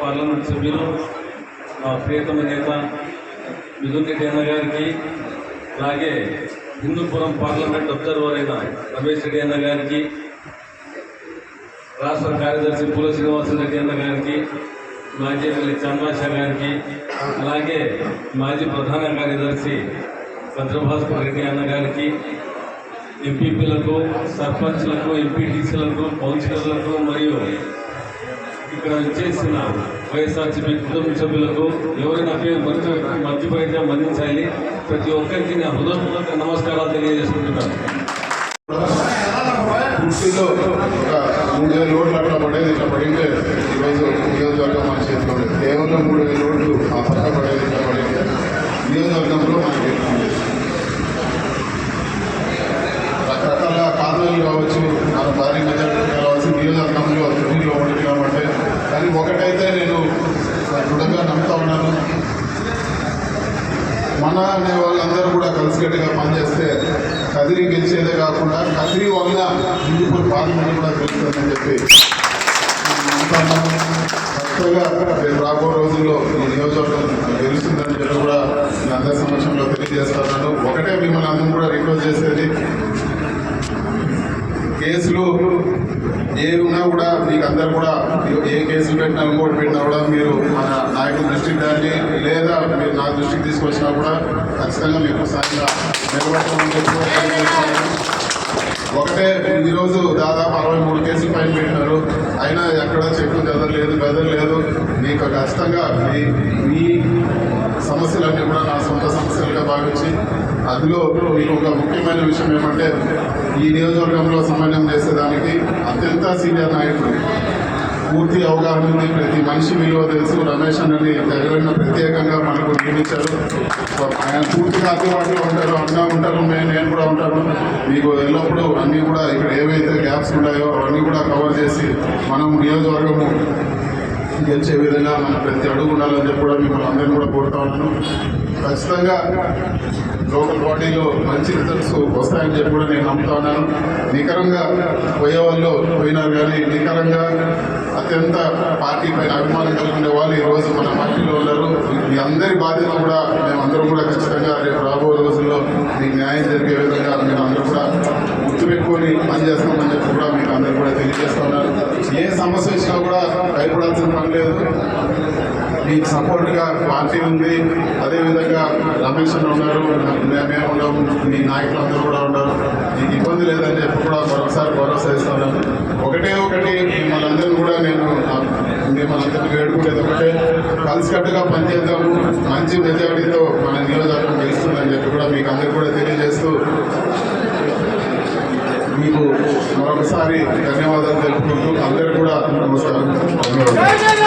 Parliament సభ్యులు మా ప్రియతమ నేత మిథున్ రెడ్డి అన్న గారికి అలాగే హిందూపురం పార్లమెంట్ అబ్జర్వర్ అయిన రమేష్ రెడ్డి అన్న గారికి రాష్ట్ర కార్యదర్శి పూల శ్రీనివాసరెడ్డి అన్న గారికి మాజీ ఎమ్మెల్యే చంద్రాషా గారికి అలాగే మాజీ ప్రధాన కార్యదర్శి భద్రభాస్కర్ రెడ్డి అన్న గారికి ఎంపీపీలకు సర్పంచ్లకు ఎంపీటీసీలకు కౌన్సిలర్లకు మరియు ఇక్కడ చేసిన వైఎస్ఆర్సీపీ కుటుంబ సభ్యులకు ఎవరైనా పేరు మంచి మర్చిపోయితే మన్నించాలి. ప్రతి ఒక్కరికి నా హృదయపూర్వక నమస్కారాలు తెలియజేసుకుంటున్నాను. కుర్చీలో మూడు వేల ఓట్లు అట్లా పడేది ఇట్లా పడింటే ఈరోజు నియోజకవర్గం మన చేతిలో కేవలం మూడు వేల ఓట్లు ఆ పక్క పడేది ఇట్లా పడింటే నియోజకవర్గంలో మనకి ఉంది. రకరకాల కారణాలు కావచ్చు మన భారీ మెజార్టీ కావచ్చు నియోజకవర్గంలో ఉండదు కాబట్టి కానీ ఒకటైతే నేను దృఢంగా నమ్ముతా ఉన్నాను మన అనే వాళ్ళందరూ కూడా కలిసికట్టుగా పనిచేస్తే కదిరి గెలిచేదే కాకుండా కదిరి వల్ల హిందూపూర్ పార్లమెంట్ కూడా గెలుస్తుందని చెప్పి నమ్ముతున్నాను. ఖచ్చితంగా రేపు రాబో రోజుల్లో ఈ నియోజకవర్గం గెలుస్తుందని చెప్పి కూడా మీ అందరి సమక్షంలో తెలియజేస్తున్నాను ఒకటే మిమ్మల్ని అందరం కూడా రిక్వెస్ట్ చేసేది కేసులు ఏమున్నా ఉన్నా కూడా మీకు అందరు కూడా ఏ కేసులు పెట్టినా ఇంకోటి పెట్టినా కూడా మీరు మన నాయకుల దృష్టికి దాన్ని లేదా మీరు నా దృష్టికి తీసుకొచ్చినా కూడా ఖచ్చితంగా మీకు సాయంగా నిలబడతామని ఒకటే ఈరోజు దాదాపు అరవై మూడు కేసులు పైన పెట్టినారు. అయినా ఎక్కడ చెక్కు చదవలేదు బెదరలేదు మీకు ఖచ్చితంగా మీ మీ సమస్యలన్నీ కూడా నా సొంత సమస్యలుగా భావించి అందులో మీకు ఒక ముఖ్యమైన విషయం ఏమంటే ఈ నియోజకవర్గంలో సమన్వయం చేసేదానికి అత్యంత సీనియర్ నాయకుడు పూర్తి అవగాహన ఉంది ప్రతి మనిషి విలువ తెలుసు రమేష్ అన్నని దగ్గర ప్రత్యేకంగా మనకు నియమించారు. ఆయన పూర్తిగా అందుబాటులో ఉంటారు అన్నా ఉంటారు నేను నేను కూడా ఉంటాను. మీకు ఎల్లప్పుడూ అన్నీ కూడా ఇక్కడ ఏవైతే గ్యాప్స్ ఉన్నాయో అవన్నీ కూడా కవర్ చేసి మనం నియోజకవర్గము గెలిచే విధంగా మనం ప్రతి అడుగు ఉండాలని చెప్పి కూడా మిమ్మల్ని అందరినీ కూడా కోరుతా ఉన్నాను. ఖచ్చితంగా లోకల్ బాడీలో మంచి రిజల్ట్స్ వస్తాయని చెప్పి కూడా నేను నమ్ముతా ఉన్నాను. నికరంగా పోయే వాళ్ళు పోయినారు కానీ నికరంగా అత్యంత పార్టీ పైన అభిమానం కలిగి ఉండే వాళ్ళు ఈరోజు మన పార్టీలో ఉన్నారు. మీ అందరి బాధ్యత కూడా మేమందరం కూడా ఖచ్చితంగా రేపు రాబోయే రోజుల్లో మీకు న్యాయం జరిగే విధంగా మీరు అందరూ పెట్టుకొని గుర్తుపెట్టుకొని పనిచేస్తామని చెప్పి కూడా మీకు అందరూ కూడా తెలియజేస్తున్నారు. ఏ సమస్య వచ్చినా కూడా భయపడాల్సిన పని లేదు. మీకు సపోర్ట్గా పార్టీ ఉంది. అదేవిధంగా రమేష్ అన్న ఉన్నారు మేము ఉన్నాము మీ నాయకులు అందరూ కూడా ఉన్నారు. మీకు ఇబ్బంది లేదని చెప్పి కూడా మరొకసారి భరోసా ఇస్తున్నాను. ఒకటే ఒకటి మిమ్మల్ని అందరినీ కూడా నేను మిమ్మల్ని అందరినీ వేడుకునేది ఒకటే. కలిసికట్టుగా పనిచేద్దాం మంచి మెజారిటీతో మన నియోజకవర్గం గెలుస్తుందని చెప్పి కూడా మీకు అందరికీ కూడా తెలియజేస్తూ మీకు మరొకసారి ధన్యవాదాలు తెలుపుకుంటూ అందరు కూడా నమస్కారం.